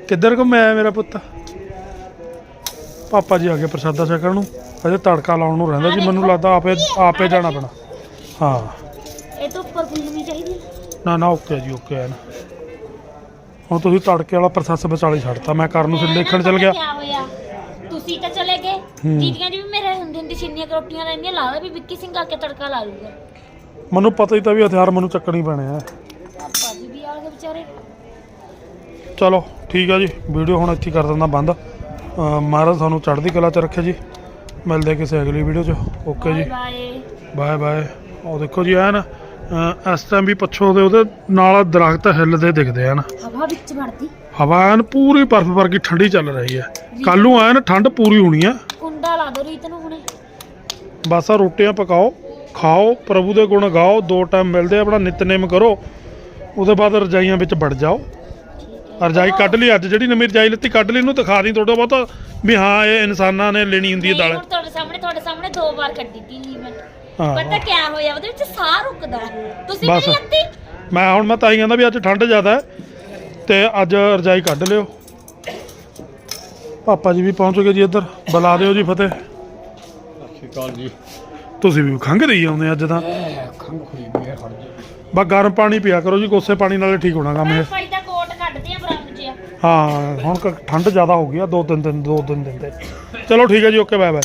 ਕਿੱਧਰ ਘੁੰਮਿਆ ਮੇਰਾ ਪੁੱਤ? ਪਾਪਾ ਜੀ ਆ ਗਏ ਪ੍ਰਸ਼ਾਦਾ ਛਕਣ ਨੂੰ। ਅਜੇ ਤੜਕਾ ਲਾਉਣ ਨੂੰ ਰਹਿੰਦਾ ਜੀ ਮੈਨੂੰ ਲੱਗਦਾ ਆਪੇ ਆਪੇ ਜਾਣਾ ਪੈਣਾ। ਹਾਂ। ਇਹ ਤੋਂ ਉੱਪਰ ਫੁੱਲਮੀ ਚਾਹੀਦੀ ਹੈ। ਨਾ ਨਾ ਓਕੇ ਜੀ ਓਕੇ ਐਨ ਹੁਣ ਤੁਸੀਂ ਤੜਕੇ ਵਾਲਾ ਪ੍ਰੋਸੈਸ ਵਿਚਾਲੇ ਛੱਡਤਾ ਮੈਂ ਕਰਨ ਨੂੰ ਫਿਰ ਦੇਖਣ ਚਲ ਗਿਆ। ਕਿਆ ਹੋਇਆ? ਤੁਸੀਂ ਤਾਂ ਚਲੇ ਗਏ। ਦੀਦੀਆਂ ਜੀ ਵੀ ਮੇਰੇ ਹੁੰਦੇ ਹੁੰਦੀ ਛਿੰਨੀਆਂ ਕੁ ਰੋਟੀਆਂ ਰਹਿੰਦੀਆਂ ਲਾ ਵੀ ਵਿੱਕੀ ਸਿੰਘ ਆ ਕੇ ਤੜਕਾ ਲਾ ਲੂਗਾ। ਮੈਨੂੰ ਪਤਾ ਹੀ ਤਾਂ ਵੀ ਹਥਿਆਰ ਮੈਨੂੰ ਚੱਕਣੀ ਪੈਣੇ ਆ। ਪਾਪਾ ਜੀ ਵੀ ਆ ਗਏ ਵਿਚਾਰੇ। ਚਲੋ ਠੀਕ ਆ ਜੀ ਵੀਡੀਓ ਹੁਣ ਇੱਥੇ ਹੀ ਕਰ ਦਿੰਦਾ ਬੰਦ। ਅਹ ਮਹਾਰਾਜ ਤੁਹਾਨੂੰ ਚੜ੍ਹਦੀ ਕਲਾ ਚ ਰੱਖੇ ਜੀ। ਮਿਲਦੇ ਕਿਸੇ ਅਗਲੀ ਵੀਡੀਓ ਚ। ਓਕੇ ਜੀ। ਬਾਏ ਬਾਏ ਬਾਏ ਉਹ ਦੇਖੋ ਜੀ ਐਨ ਇਸ ਟਾਈਮ ਵੀ ਪੱਛੋਂ ਦੇ ਉਹਦੇ ਨਾਲ ਦਰਖਤ ਹਿੱਲਦੇ ਦਿਖਦੇ ਹਨ ਹਵਾ ਵਿੱਚ ਵੜਦੀ। ਹਵਾ ਐਨ ਪੂਰੀ ਬਰਫ਼ ਵਰਗੀ ਠੰਡੀ ਚੱਲ ਰਹੀ ਹੈ ਕੱਲ ਨੂੰ ਐਨ ਠੰਡ ਪੂਰੀ ਹੋਣੀ ਆ। ਕੁੰਡਾ ਲਾ ਦੋ ਰੀਤ ਨੂੰ ਹੁਣੇ। ਬਸ ਆ ਰੋਟੀਆਂ ਪਕਾਓ ਖਾਓ ਪ੍ਰਭੂ ਦੇ ਗੁਣ ਗਾਓ ਦੋ ਟਾਈਮ ਮਿਲਦੇ ਆਪਣਾ ਨਿਤਨੇਮ ਕਰੋ। ਉਹਦੇ ਬਾਅਦ ਰਜਾਈਆਂ ਵਿੱਚ ਵੜ ਜਾਓ। ਰਜਾਈ ਕੱਢ ਲਈ ਅੱਜ ਜਿਹੜੀ ਨਵੀਂ ਰਜਾਈ ਲੱਤੀ ਕੱਢ ਲਈ ਇਹਨੂੰ ਦਿਖਾ ਦੀ ਥੋੜਾ ਬਹੁਤ ਵੀ ਹਾਂ ਇਹ ਇਨਸਾਨਾਂ ਨੇ ਲੈਣੀ ਹੁੰਦੀ ਹੈ ਨਹੀਂ, ਦਾਲ। ਤੁਹਾਡੇ ਸਾਹਮਣੇ ਤੁਹਾਡੇ ਸਾਹਮਣੇ ਦੋ ਵਾਰ ਕੱਢੀ ਤੀ ਮੈਂ ਹਾਂ। ਪਤਾ ਕਿਆ ਹੋਇਆ? ਉਹਦੇ ਵਿੱਚ ਸਾਹ ਰੁਕਦਾ। ਤੁਸੀਂ ਬਸ। ਮੇਰੀ ਮੈਂ ਹੁਣ ਮੈਂ ਤਾਂ ਹੀ ਕਹਿੰਦਾ ਵੀ ਅੱਜ ਠੰਡ ਜ਼ਿਆਦਾ ਹੈ ਤੇ ਅੱਜ ਰਜਾਈ ਕੱਢ ਲਿਓ। ਪਾਪਾ ਜੀ ਵੀ ਪਹੁੰਚ ਗਏ ਜੀ ਇੱਧਰ। ਬੁਲਾ ਦਿਓ ਜੀ ਫਤਿਹ। ਅਕਾਲ ਜੀ। ਤੁਸੀਂ ਵੀ ਖੰਘ ਦੇਈ ਆਉਂਦੇ ਅੱਜ ਤਾਂ। ਖੰਗ ਹੋਈ ਵੀ ਹੈ ਹਟ ਜਾ। ਬਸ ਗਰਮ ਪਾਣੀ ਪੀਆ ਕਰੋ ਜੀ ਕੋਸੇ ਪਾਣੀ ਨਾਲੇ ਠੀਕ ਹੋਣਾ ਕੰਮ ਇਹ। ਭਾਈ ਦਾ ਕੋਟ ਕੱਢਦੇ ਆ ਬਰਾਬਰ ਜਿਆ ਹਾਂ ਹੁਣ ਕ- ਠੰਡ ਜ਼ਿਆਦਾ ਹੋ ਗਈ ਆ ਦੋ ਤਿੰਨ ਦਿਨ ਦੋ ਤਿੰਨ ਦਿਨ ਤੇ। ਚਲੋ ਠੀਕ ਹੈ ਜੀ ਓਕੇ ਬਾਏ ਬਾਏ